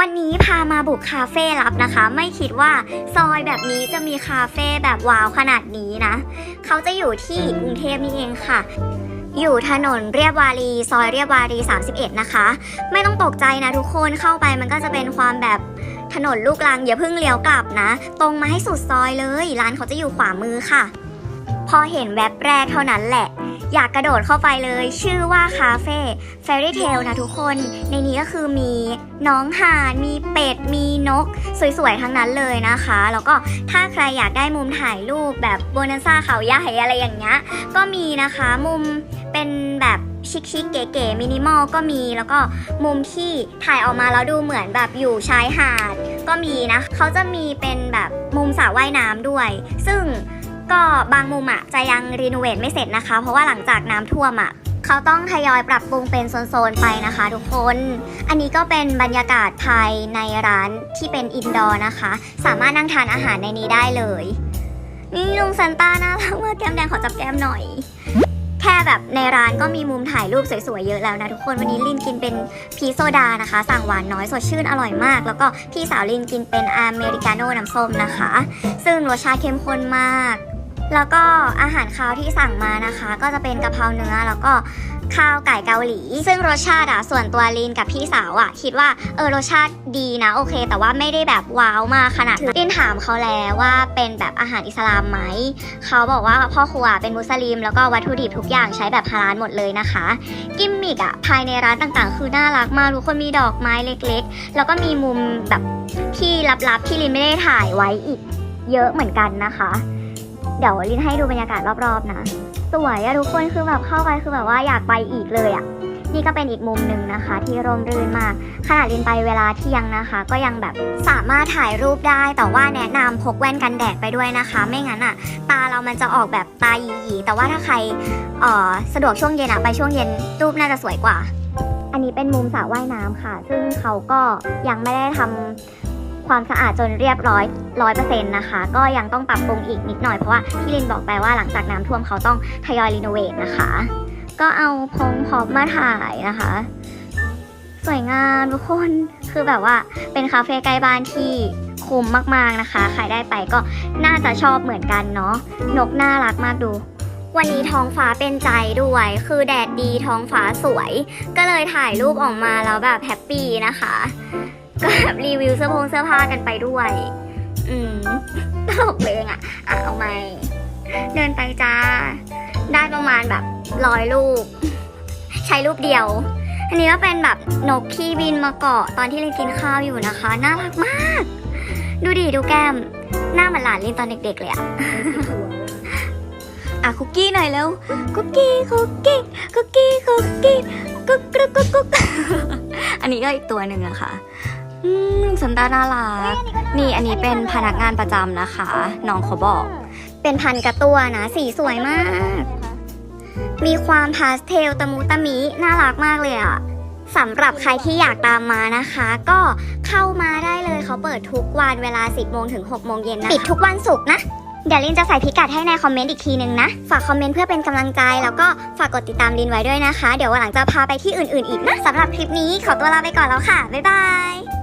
วันนี้พามาบุกคาเฟ่ลับนะคะ ไม่คิดว่าซอยแบบนี้จะมีคาเฟ่แบบว้าวขนาดนี้นะ เขาจะอยู่ที่กรุงเทพนี่เองค่ะ อยู่ถนนเรียบวารีซอยเรียบวารี 31 นะคะ ไม่ต้องตกใจนะทุกคนเข้าไปมันก็จะเป็นความแบบถนนลูกรังอย่าเพิ่งเลี้ยวกลับนะ ตรงมาให้สุดซอยเลย ร้านเขาจะอยู่ขวามือค่ะ พอเห็นแว็บแรกเท่านั้นแหละ อยากกระโดดเข้าไปเลย ชื่อว่าคาเฟ่ Fairy Tale นะทุกคน ในนี้ก็คือมีน้องห่านมีเป็ด มีนก สวยๆ ทั้งนั้นเลยนะคะ แล้วก็ถ้าใครอยากได้มุมถ่ายรูปแบบโบนันซ่าเขาใหญ่อะไรอย่างเงี้ย ก็มีนะคะมุมเป็นแบบชิคๆเก๋ๆมินิมอลก็มีแล้วก็มุมที่ถ่ายออกมาแล้วดูเหมือนแบบอยู่ชายหาดก็มีนะ เขาจะมีเป็นแบบมุมสระว่ายน้ำด้วย ซึ่ง ก็บางมุมอะจะยังรีโนเวทไม่เสร็จนะคะ เพราะว่าหลังจากน้ำท่วมอะเขาต้องทยอยปรับปรุงเป็นโซนๆไปนะคะทุกคน อันนี้ก็เป็นบรรยากาศภายในร้านที่เป็นอินดอร์นะคะ สามารถนั่งทานอาหารในนี้ได้เลย นี่ลุงซันต้าน่ารักมากแก้มแดงขอจับแก้มหน่อย แค่แบบในร้านก็มีมุมถ่ายรูปสวยๆเยอะแล้วนะทุกคน วันนี้ลินกินเป็นพีโซดานะคะ สั่งหวานน้อยสดชื่นอร่อยมาก แล้วก็พี่สาวลินกินเป็นอเมริกาโน่น้ำส้มนะคะ ซึ่งรสชาติเข้มข้นมาก แล้วก็อาหารคาวที่สั่งมานะคะ ก็จะเป็นกะเพราเนื้อแล้วก็ข้าวไก่เกาหลี ซึ่งรสชาติอะส่วนตัวลินกับพี่สาวอะคิดว่าเออรสชาติดีนะโอเค แต่ว่าไม่ได้แบบว้าวมากขนาดนั้ลินถามเขาแล้วว่าเป็นแบบอาหารอิสลามไหมเขาบอกว่าพ่อครัวเป็นมุสลิม แล้วก็วัตถุดิบทุกอย่างใช้แบบฮาลาลหมดเลยนะคะ กิมมิกอะภายในร้านต่างๆ คือน่ารักมากทุกคนมีดอกไม้เล็ก ๆ แล้วก็มีมุมแบบที่ลับๆที่ลินไม่ได้ถ่ายไว้อีก เยอะเหมือนกันนะคะ เดี๋ยวลินให้ดูบรรยากาศรอบๆนะ สวยอะทุกคนคือแบบเข้าไปคือแบบว่าอยากไปอีกเลยอะนี่ก็เป็นอีกมุมหนึ่งนะคะ ที่ร่มรื่นมากขนาดลินไปเวลาเที่ยงนะคะ ก็ยังแบบสามารถถ่ายรูปได้ แต่ว่าแนะนำพกแว่นกันแดดไปด้วยนะคะ ไม่งั้นอะตาเรามันจะออกแบบตาหยีๆแต่ว่าถ้าใครออสะดวกช่วงเย็นอะไปช่วงเย็นรูปน่าจะสวยกว่า อันนี้เป็นมุมสระว่ายน้ำค่ะ ซึ่งเขาก็ยังไม่ได้ทำ ความสะอาดจนเรียบร้อยร้อยเปอร์เซ็นต์นะคะ ก็ยังต้องปรับปรุงอีกนิดหน่อยเพราะว่าที่ลินบอกไปว่าหลังจากน้ำท่วมเขาต้องทยอยรีโนเวทนะคะ ก็เอาพงพอบมาถ่ายนะคะ สวยงามทุกคนคือแบบว่าเป็นคาเฟ่ใกล้บ้านที่คุ้มมากๆนะคะ ใครได้ไปก็น่าจะชอบเหมือนกันเนาะนกน่ารักมากดูวันนี้ท้องฟ้าเป็นใจด้วย คือแดดดีท้องฟ้าสวย ก็เลยถ่ายรูปออกมาแล้วแบบแฮปปี้นะคะ ก็แบบรีวิวเสื้อผงเสื้อผ้ากันไปด้วย อืมตลกเลยอะ อะเอาไหมเดินไปจ้า ได้ประมาณแบบร้อยรูป ใช้รูปเดียว อันนี้ก็เป็นแบบนกที่บินมาเกาะตอนที่ลินกินข้าวอยู่นะคะ น่ารักมาก ดูดิดูแก้ม หน้าเหมือนหลานลินตอนเด็กๆเลยอะอะคุกกี้หน่อยเร็วคุกกี้คุกกี้คุกกี้คุกกี้กุ๊กกุ๊กกุ๊กกุ๊กอันนี้ก็อีกตัวหนึ่งอะค่ะ อืมสันดาน่ารัก นี่อันนี้เป็นพนักงานประจำนะคะ น้องเขาบอก เป็นพันกระตัวนะ สีสวยมาก มีความพาสเทลตะมุตะมิ น่ารักมากเลยอะสำหรับใครที่อยากตามมานะคะ ก็เข้ามาได้เลยเขาเปิดทุกวันเวลา 10โมงถึง6โมงเย็นนะ ปิดทุกวันศุกร์นะ เดี๋ยวลินจะใส่พิกัดให้ในคอมเมนต์อีกทีนึงนะ ฝากคอมเมนต์เพื่อเป็นกำลังใจ แล้วก็ฝากกดติดตามลินไว้ด้วยนะคะ เดี๋ยววันหลังจะพาไปที่อื่นๆอีกนะสำหรับคลิปนี้ขอตัวลาไปก่อนแล้วค่ะ บ๊ายบาย